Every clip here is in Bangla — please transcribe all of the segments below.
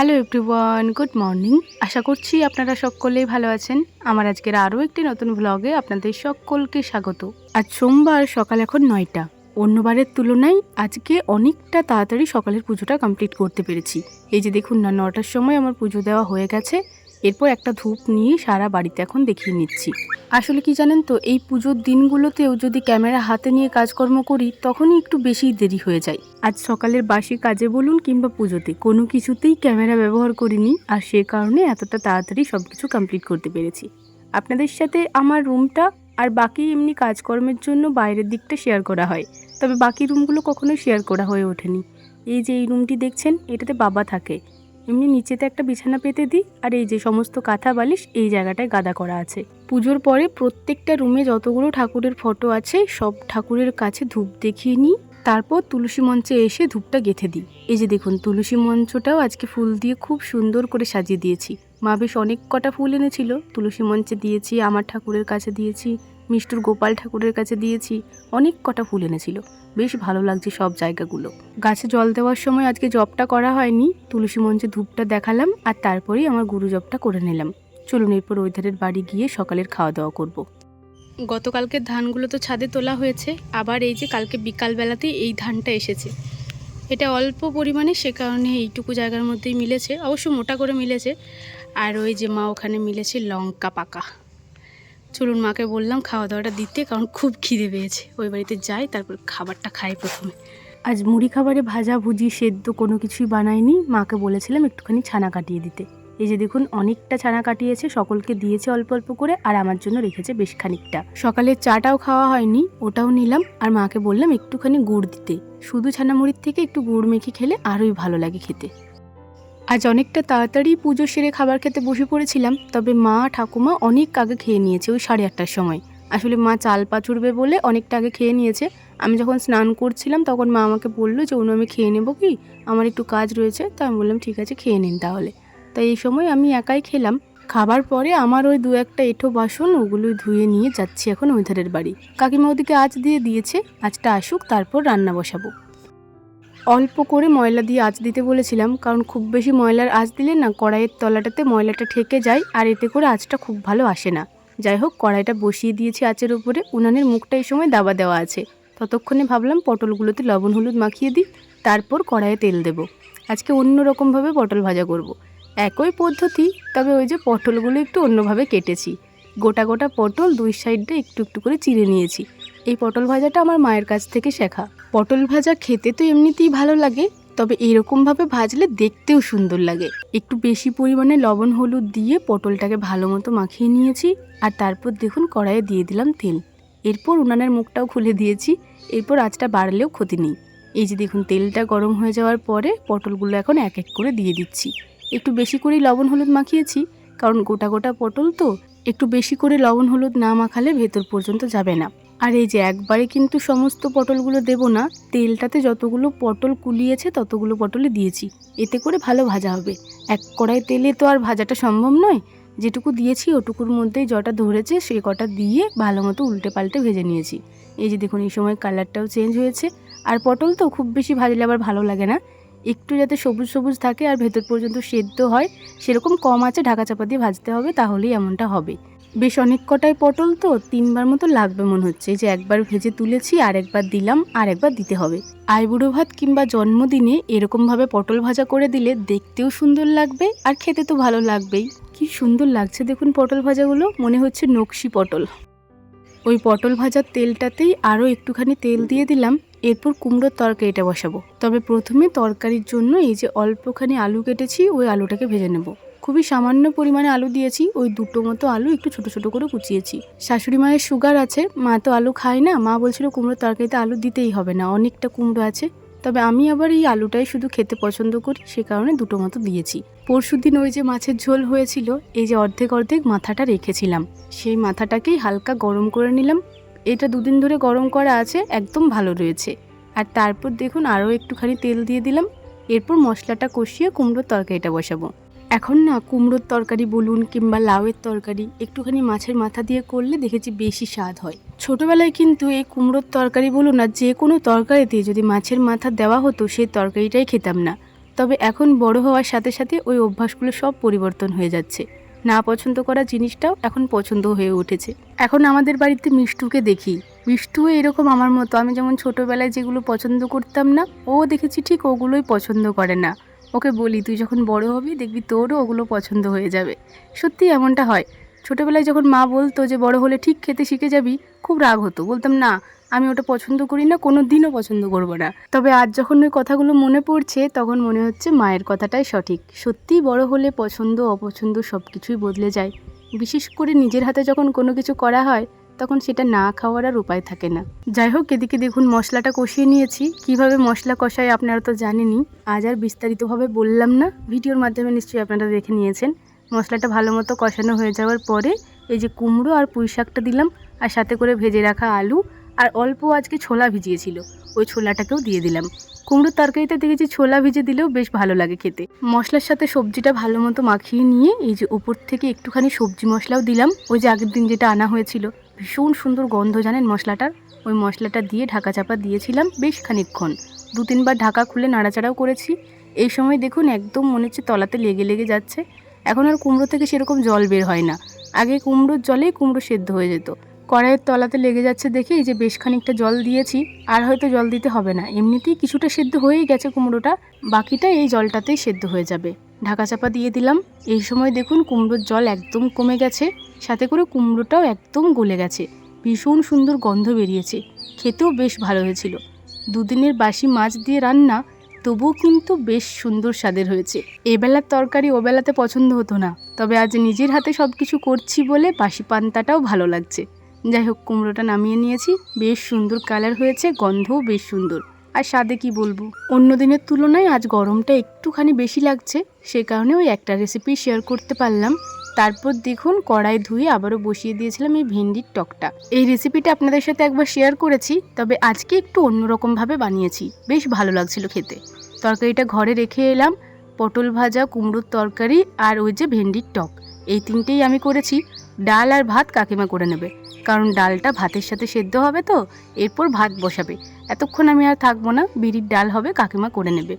হ্যালো এভরিওয়ান গুড মর্নিং আশা করছি আপনারা সকলেই ভালো আছেন। আমার আজকের আরও একটি নতুন ব্লগে আপনাদের সকলকে স্বাগত। আজ সোমবার, সকাল এখন নয়টা। অন্যবারের তুলনায় আজকে অনেকটা তাড়াতাড়ি সকালের পুজোটা কমপ্লিট করতে পেরেছি। এই যে দেখুন না, নটার সময় আমার পুজো দেওয়া হয়ে গেছে। এরপর একটা ধূপ নিয়ে সারা বাড়িতে এখন দেখিয়ে নিচ্ছি। আসলে কি জানেন তো, এই পুজোর দিনগুলোতেও যদি ক্যামেরা হাতে নিয়ে কাজকর্ম করি, তখনই একটু বেশি দেরি হয়ে যায়। আজ সকালের বাসি কাজে বলুন কিংবা পুজোতে, কোনো কিছুতেই ক্যামেরা ব্যবহার করিনি আর সে কারণে এতটা তাড়াতাড়ি সব কিছু কমপ্লিট করতে পেরেছি। আপনাদের সাথে আমার রুমটা আর বাকি এমনি কাজকর্মের জন্য বাইরের দিকটা শেয়ার করা হয়। তবে বাকি রুমগুলো কখনোই শেয়ার করা হয়ে ওঠেনি। এই যে এই রুমটি দেখছেন, এটাতে বাবা থাকে। এমনি নিচেতে একটা বিছানা পেতে দিই, আর এই যে সমস্ত কাঁথা বালিশ, এই জায়গাটায় গাদা করা আছে। পুজোর পরে প্রত্যেকটা রুমে যতগুলো ঠাকুরের ফটো আছে, সব ঠাকুরের কাছে ধূপ দেখিয়ে নিই। তারপর তুলসী মঞ্চে এসে ধূপটা গেঁথে দিই। এই যে দেখুন, তুলসী মঞ্চটাও আজকে ফুল দিয়ে খুব সুন্দর করে সাজিয়ে দিয়েছি। মা বেশ অনেক কটা ফুল এনেছিল। তুলসী মঞ্চে দিয়েছি, আমার ঠাকুরের কাছে দিয়েছি মিষ্টুর গোপাল ঠাকুরের কাছে দিয়েছি, অনেক কটা ফুল এনেছিল। বেশ ভালো লাগছে সব জায়গাগুলো। গাছে জল দেওয়ার সময় আজকে জবটা করা হয়নি, তুলসী মঞ্চে ধূপটা দেখালাম আর তারপরেই আমার গুরু জবটা করে নিলাম। চলুন এরপর ওই ধারের বাড়ি গিয়ে সকালের খাওয়া দাওয়া করব। গতকালকে ধানগুলো তো ছাদে তোলা হয়েছে, আবার এই যে কালকে বিকালবেলাতেই এই ধানটা এসেছে। এটা অল্প পরিমাণে, সে কারণে এইটুকু জায়গার মধ্যেই মিলেছে, অবশ্য মোটা করে মিলেছে। আর ওই যে মা ওখানে মিলেছে লঙ্কা পাকা। চলুন মাকে বললাম খাওয়া দাওয়াটা দিতে, কারণ খুব খিদে পেয়েছে। ওই বাড়িতে যাই, তারপর খাবারটা খাই প্রথমে। আজ মুড়ি খাবারে ভাজা, ভুজি, সেদ্ধ কোনো কিছুই বানায়নি মাকে বলেছিলাম একটুখানি ছানা কাটিয়ে দিতে। এই যে দেখুন, অনেকটা ছানা কাটিয়েছে, সকলকে দিয়েছে অল্প অল্প করে, আর আমার জন্য রেখেছে বেশ খানিকটা। সকালে চাটাও খাওয়া হয়নি, ওটাও নিলাম, আর মাকে বললাম একটুখানি গুড় দিতে। শুধু ছানা মুড়ির থেকে একটু গুড় মেখে খেলে আরোই ভালো লাগে খেতে। আজ অনেকটা তাড়াতাড়ি পুজো সেরে খাবার খেতে বসে পড়েছিলাম, তবে মা ঠাকুমা অনেক আগে খেয়ে নিয়েছে ওই সাড়ে আটটার সময়। আসলে মা চাল পাচুরবে বলে অনেকটা আগে খেয়ে নিয়েছে। আমি যখন স্নান করছিলাম তখন মা আমাকে বলল যে অন্য আমি খেয়ে নেব কি? আমার একটু কাজ রয়েছে। তো আমি বললাম, ঠিক আছে, খেয়ে নিন তাহলে। তাই এই সময় আমি একাই খেলাম। খাবার পরে আমার ওই দু একটা এঁঠো বাসন ওগুলোই ধুয়ে নিয়ে যাচ্ছি এখন ওই ধারের বাড়ি। কাকিমা ওদিকে আজ দিয়ে দিয়েছে আজটা আসুক, তারপর রান্না বসাবো। অল্প করে ময়লা দিয়ে আঁচ দিতে বলেছিলাম, কারণ খুব বেশি ময়লার আঁচ দিলে না কড়াইয়ের তলাটাতে ময়লাটা ঠেকে যায়, আর এতে করে আঁচটা খুব ভালো আসে না। যাই হোক, কড়াইটা বসিয়ে দিয়েছি আঁচের উপরে, উনানের মুখটা এই সময় দাবা দেওয়া আছে। ততক্ষণে ভাবলাম পটলগুলোতে লবণ হলুদ মাখিয়ে দিই, তারপর কড়াইয়ে তেল দেব। আজকে অন্য রকমভাবে পটল ভাজা করব। একই পদ্ধতি, তবে ওই যে পটলগুলো একটু অন্যভাবে কেটেছি। গোটা গোটা পটল দুই সাইডটা একটু একটু করে চিড়ে নিয়েছি। এই পটল ভাজাটা আমার মায়ের কাছ থেকে শেখা। পটল ভাজা খেতে তো এমনিতেই ভালো লাগে, তবে এরকমভাবে ভাজলে দেখতেও সুন্দর লাগে। একটু বেশি পরিমাণে লবণ, হলুদ দিয়ে পটলটাকে ভালো মতো মাখিয়ে নিয়েছি, আর তারপর দেখুন কড়াইয়ে দিয়ে দিলাম তেল। এরপর উনানের মুখটাও খুলে দিয়েছি, এরপর আঁচটা বাড়লেও ক্ষতি নেই। এই যে দেখুন, তেলটা গরম হয়ে যাওয়ার পরে পটলগুলো এখন এক এক করে দিয়ে দিচ্ছি। একটু বেশি করেই লবণ, হলুদ মাখিয়েছি, কারণ গোটা গোটা পটল তো, একটু বেশি করে লবণ, হলুদ না মাখালে ভেতর পর্যন্ত যাবে না। আর এই যে একবারে কিন্তু সমস্ত পটলগুলো দেব না, তেলটাতে যতগুলো পটল কুলিয়েছে ততগুলো পটলই দিয়েছি। এতে করে ভালো ভাজা হবে। এক কড়াই তেলে তো আর ভাজাটা সম্ভব নয়। যেটুকু দিয়েছি ওটুকুর মধ্যেই জটা ধরেছে সে কটা দিয়ে ভালো মতো উল্টে পাল্টে ভেজে নিয়েছি। এই যে দেখুন, এই সময় কালারটাও চেঞ্জ হয়েছে। আর পটল তো খুব বেশি ভাজলে আবার ভালো লাগে না। একটু যাতে সবুজ সবুজ থাকে আর ভেতর পর্যন্ত সেদ্ধ হয়, সেরকম কম আছে ঢাকা চাপা দিয়ে ভাজতে হবে, তাহলেই এমনটা হবে। বেশ অনেক কটাই পটল তো, তিনবার মতো লাগবে মনে হচ্ছে। যে একবার ভেজে তুলেছি আর একবার দিলাম আর একবার দিতে হবে। আইবুড়ো ভাত কিংবা জন্মদিনে এরকমভাবে পটল ভাজা করে দিলে দেখতেও সুন্দর লাগবে আর খেতে তো ভালো লাগবেই। কি সুন্দর লাগছে দেখুন পটল ভাজাগুলো, মনে হচ্ছে নকশি পটল। ওই পটল ভাজার তেলটাতেই আরও একটুখানি তেল দিয়ে দিলাম, এরপর কুমড়োর তরকারিটা বসাবো। তবে প্রথমে তরকারির জন্য এই যে অল্পখানি আলু কেটেছি, ওই আলুটাকে ভেজে নেব। খুবই সামান্য পরিমাণে আলু দিয়েছি। ওই দুটো মতো আলু একটু ছোট ছোট করে কুচিয়েছি। শাশুড়ি মায়ের সুগার আছে, মা তো আলু খায় না, মা বলছিল কুমড়োর তরকারিতে আলু দিতেই হবে না, অনেকটা কুমড়ো আছে। তবে আমি আবার এই আলুটাই শুধু খেতে পছন্দ করি, সে কারণে দুটো মতো দিয়েছি। পরশু দিন ওই যে মাছের ঝোল হয়েছিল, এই যে অর্ধেক অর্ধেক মাথাটা রেখেছিলাম। সেই মাথাটাকেই হালকা গরম করে নিলাম। এটা দুদিন ধরে গরম করা আছে, একদম ভালো রয়েছে। আর তারপর দেখুন আরও একটুখানি তেল দিয়ে দিলাম। এরপর মশলাটা কষিয়ে কুমড়োর তরকারিটা বসাবো। এখন না কুমড়োর তরকারি বলুন কিংবা লাউয়ের তরকারি একটুখানি মাছের মাথা দিয়ে করলে দেখেছি বেশি স্বাদ হয়। ছোটবেলায় কিন্তু এই কুমড়োর তরকারি বলুন না যে কোনো তরকারিতে যদি মাছের মাথা দেওয়া হতো সেই তরকারিটাই খেতাম না। তবে এখন বড় হওয়ার সাথে সাথে ওই অভ্যাসগুলো সব পরিবর্তন হয়ে যাচ্ছে। না পছন্দ করা জিনিসটাও এখন পছন্দ হয়ে উঠেছে। এখন আমাদের বাড়িতে মিষ্টুকে দেখি। মিষ্টুও এরকম আমার মতো। আমি যেমন ছোটোবেলায় যেগুলো পছন্দ করতাম না, ও দেখেছি ঠিক ওগুলোই পছন্দ করে না। ওকে বলি, তুই যখন বড় হবি, দেখবি তোরও ওগুলো পছন্দ হয়ে যাবে। সত্যি এমনটা হয়। ছোটোবেলায় যখন মা বলতো যে, বড় হলে ঠিক খেতে শিখে যাবি, খুব রাগ হতো। বলতাম, না, আমি ওটা পছন্দ করি না, কোনো দিনও পছন্দ করব না। তবে আজ যখন ওই কথাগুলো মনে পড়ছে, তখন মনে হচ্ছে মায়ের কথাটাই সঠিক। সত্যিই বড় হলে পছন্দ, অপছন্দ সব কিছুই বদলে যায়। বিশেষ করে নিজের হাতে যখন কোনো কিছু করা হয় তখন সেটা না খাওয়ার আর উপায় থাকে না। যাই হোক, এদিকে দেখুন মশলাটা কষিয়ে নিয়েছি। কীভাবে মশলা কষায় আপনারা তো জানেনই, আজ আর বিস্তারিতভাবে বললাম না। ভিডিওর মাধ্যমে নিশ্চয়ই আপনারা দেখে নিয়েছেন। মশলাটা ভালো মতো কষানো হয়ে যাওয়ার পরে এই যে কুমড়ো আর পুঁই শাকটা দিলাম, আর সাথে করে ভেজে রাখা আলু, আর অল্প আজকে ছোলা ভিজিয়েছিল, ওই ছোলাটাকেও দিয়ে দিলাম। কুমড়োর তরকারিতে দেখেছি ছোলা ভিজে দিলেও বেশ ভালো লাগে খেতে। মশলার সাথে সবজিটা ভালো মতো মাখিয়ে নিয়ে এই যে উপর থেকে একটুখানি সবজি মশলাও দিলাম। ওই যে আগের দিন যেটা আনা হয়েছিল ভীষণ সুন্দর গন্ধ, জানেন মশলাটার? ওই মশলাটা দিয়ে ঢাকা চাপা দিয়েছিলাম বেশ খানিকক্ষণ। দু তিনবার ঢাকা খুলে নাড়াচাড়াও করেছি। এই সময় দেখুন একদম মনে হচ্ছে তলাতে লেগে লেগে যাচ্ছে। এখন আর কুমড়ো থেকে সেরকম জল বের হয় না। আগে কুমড়োর জলেই কুমড়ো সেদ্ধ হয়ে যেত। কড়াইয়ের তলাতে লেগে যাচ্ছে দেখে এই যে বেশ খানিকটা জল দিয়েছি, আর হয়তো জল দিতে হবে না। এমনিতেই কিছুটা সেদ্ধ হয়েই গেছে কুমড়োটা, বাকিটা এই জলটাতেই সেদ্ধ হয়ে যাবে। ঢাকা চাপা দিয়ে দিলাম। এই সময় দেখুন কুমড়োর জল একদম কমে গেছে। সাথে করে কুমড়োটাও একদম গলে গেছে। ভীষণ সুন্দর গন্ধ বেরিয়েছে। খেতেও বেশ ভালো হয়েছিল। দুদিনের বাসি মাছ দিয়ে রান্না, তবুও কিন্তু বেশ সুন্দর স্বাদের হয়েছে। এবেলার তরকারি ওবেলাতে পছন্দ হতো না। তবে আজ নিজের হাতে সব কিছু করছি বলে বাসি পান্তাটাও ভালো লাগছে। যাই হোক, কুমড়োটা নামিয়ে নিয়েছি। বেশ সুন্দর কালার হয়েছে, গন্ধও বেশ সুন্দর। আর স্বাদে কি বলব? অন্য দিনের তুলনায় আজ গরমটা একটুখানি বেশি লাগছে। সে কারণে ওই একটা রেসিপি শেয়ার করতে পারলাম। তারপর দেখুন কড়াই ধুয়ে আবারও বসিয়ে দিয়েছিলাম এই ভেন্ডির টকটা। এই রেসিপিটা আপনাদের সাথে একবার শেয়ার করেছি, তবে আজকে একটু অন্যরকমভাবে বানিয়েছি। বেশ ভালো লাগছিল খেতে। তরকারিটা ঘরে রেখে এলাম, পটল ভাজা, কুমড়োর তরকারি আর ওই যে ভেন্ডির টক। এই তিনটেই আমি করেছি। ডাল আর ভাত কাকিমা করে নেবে। কারণ ডালটা ভাতের সাথে সেদ্ধ হবে তো, এরপর ভাত বসাবে। এতক্ষণ আমি আর থাকব না, বিড়ির ডাল হবে কাকিমা করে নেবে।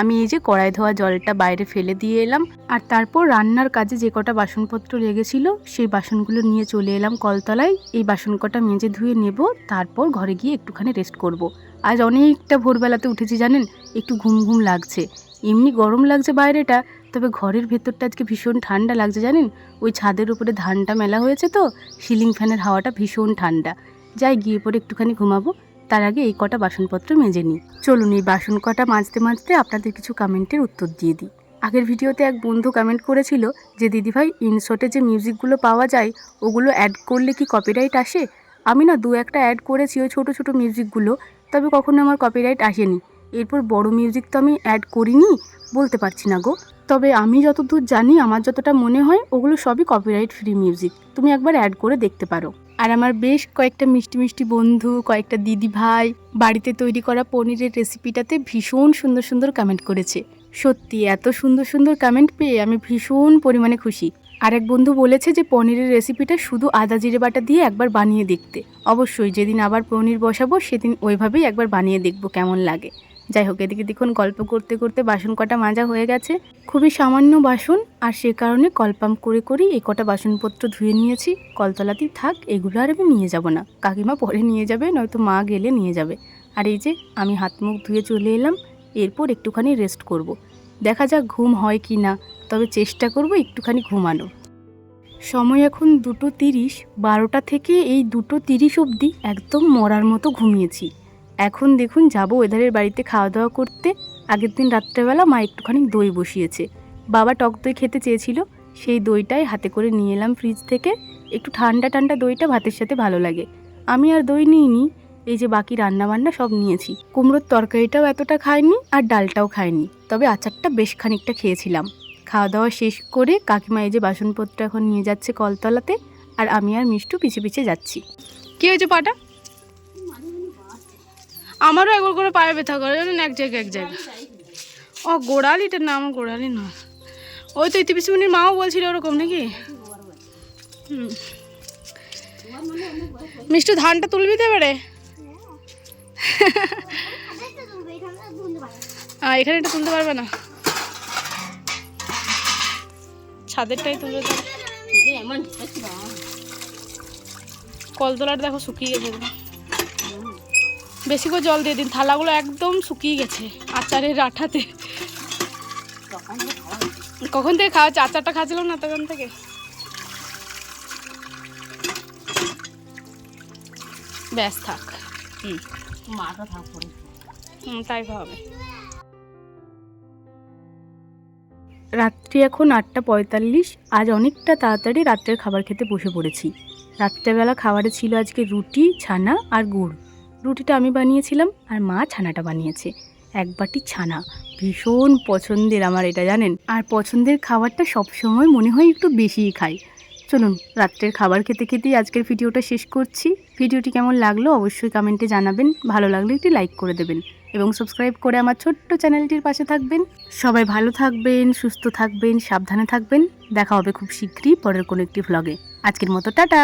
আমি এই যে কড়াই ধোয়া জলটা বাইরে ফেলে দিয়ে এলাম, আর তারপর রান্নার কাজে যে কটা বাসনপত্র লেগেছিল, সেই বাসনগুলো নিয়ে চলে এলাম কলতলায়। এই বাসন কটা মেজে ধুয়ে নেব, তারপর ঘরে গিয়ে একটুখানি রেস্ট করব। আজ অনেকটা ভোরবেলাতে উঠেছি জানেন, একটু ঘুম ঘুম লাগছে। এমনি গরম লাগছে বাইরেটা, তবে ঘরের ভেতরটা আজকে ভীষণ ঠান্ডা লাগছে জানেন। ওই ছাদের উপরে ধানটা মেলা হয়েছে তো, সিলিং ফ্যানের হাওয়াটা ভীষণ ঠান্ডা। যাই গিয়ে পরে একটুখানি ঘুমাবো তার আগে এই কটা বাসনপত্র মেজে নিই। চলুন এই বাসন কটা মাজতে মাজতে আপনাদের কিছু কমেন্টের উত্তর দিয়ে দিই। আগের ভিডিওতে এক বন্ধু কমেন্ট করেছিল যে, দিদিভাই ইনশটে যে মিউজিকগুলো পাওয়া যায়, ওগুলো অ্যাড করলে কি কপিরাইট আসে? আমি না দু একটা অ্যাড করেছি ওই ছোটো ছোটো মিউজিকগুলো, তবে কখনো আমার কপিরাইট আসেনি। এরপর বড় মিউজিক তো আমি অ্যাড করিনি, বলতে পারছি না গো। তবে আমি যতদূর জানি, আমার যতটা মনে হয়, ওগুলো সবই কপিরাইট ফ্রি মিউজিক তুমি একবার অ্যাড করে দেখতে পারো। আর আমার বেশ কয়েকটা মিষ্টি মিষ্টি বন্ধু, কয়েকটা দিদি ভাই বাড়িতে তৈরি করা পনিরের রেসিপিটাতে ভীষণ সুন্দর সুন্দর কমেন্ট করেছে। সত্যি, এত সুন্দর সুন্দর কমেন্ট পেয়ে আমি ভীষণ পরিমাণে খুশি। আরেক বন্ধু বলেছে যে, পনিরের রেসিপিটা শুধু আদা জিরে বাটা দিয়ে একবার বানিয়ে দেখতে। অবশ্যই, যেদিন আবার পনির বসাবো, সেদিন ওইভাবেই একবার বানিয়ে দেখব, কেমন লাগে। যাই হোক, এদিকে দেখুন গল্প করতে করতে বাসন কটা মাজা হয়ে গেছে। খুবই সামান্য বাসন, আর সে কারণে কলপাম্প করে করেই এই কটা বাসনপত্র ধুয়ে নিয়েছি। কলতলাতেই থাক, এগুলো আর আমি নিয়ে যাব না। কাকিমা পরে নিয়ে যাবে, নয়তো মা গেলে নিয়ে যাবে। আর এই যে, আমি হাত মুখ ধুয়ে চলে এলাম, এরপর একটুখানি রেস্ট করব। দেখা যাক ঘুম হয় কি না, তবে চেষ্টা করব একটুখানি ঘুমানো সময় এখন দুটো তিরিশ, বারোটা থেকে এই দুটো তিরিশ অবধি একদম মরার মতো ঘুমিয়েছি। এখন দেখুন যাব ওয়েদারের বাড়িতে খাওয়া দাওয়া করতে। আগের দিন রাত্রেবেলা মা একটুখানি দই বসিয়েছে। বাবা টক দই খেতে চেয়েছিল, সেই দইটাই হাতে করে নিয়ে এলাম ফ্রিজ থেকে। একটু ঠান্ডা ঠান্ডা দইটা ভাতের সাথে ভালো লাগে। আমি আর দই নিইনি, এই যে বাকি রান্না বান্না সব নিয়েছি। কুমড়োর তরকারিটাও এতটা খাইনি আর ডালটাও খাইনি, তবে আচারটা বেশ খানিকটা খেয়েছিলাম। খাওয়া দাওয়া শেষ করে কাকিমা এই যে বাসনপত্র এখন নিয়ে যাচ্ছে কলতলাতে, আর আমি আর মিষ্টু পিছে পিছে যাচ্ছি। কি হয়েছে পাটা? আমারও একবার করে পায়ে ব্যথা করে জানেন এক জায়গায় এক জায়গায়। ও, গোড়ালিটার নাম গোড়ালি না। ওই তো ইতিপিস মুনির মাও বলছিল ওরকম নাকি? হুম। মিষ্টি, ধানটা তুলবি তো এবারে? এখানে এটা তুলতে পারবে না? ছাদেরটাই তুলবে কলতলাটা দেখো শুকিয়ে গেছে। বেশি করে জল দিয়ে দিন থালাগুলো একদম শুকিয়ে গেছে আচারের আঠাতে। কখন থেকে খাওয়া হচ্ছে আচারটা খাচ্ছিল না তখন থেকে? ব্যাস থাক হুম। মাটা থাক হুম তাই হবে। রাত্রি এখন আটটা পঁয়তাল্লিশ আজ অনেকটা তাড়াতাড়ি রাত্রের খাবার খেতে বসে পড়েছি। রাত্রেবেলা খাবারে ছিল আজকে রুটি ছানা আর গুড়। রুটিটা আমি বানিয়েছিলাম আর মা ছানাটা বানিয়েছে। এক বাটি ছানা। ভীষণ পছন্দের আমার এটা, জানেন? আর পছন্দের খাবারটা সবসময় মনে হয় একটু বেশিই খাই। চলুন, রাত্রের খাবার খেতে খেতেই আজকের ভিডিওটা শেষ করছি। ভিডিওটি কেমন লাগল অবশ্যই কমেন্টে জানাবেন। ভালো লাগলে একটি লাইক করে দেবেন এবং সাবস্ক্রাইব করে আমার ছোট্ট চ্যানেলটির পাশে থাকবেন। সবাই ভালো থাকবেন, সুস্থ থাকবেন, সাবধানে থাকবেন। দেখা হবে খুব শীঘ্রই পরের কোনো একটি ভ্লগে আজকের মতো, টাটা!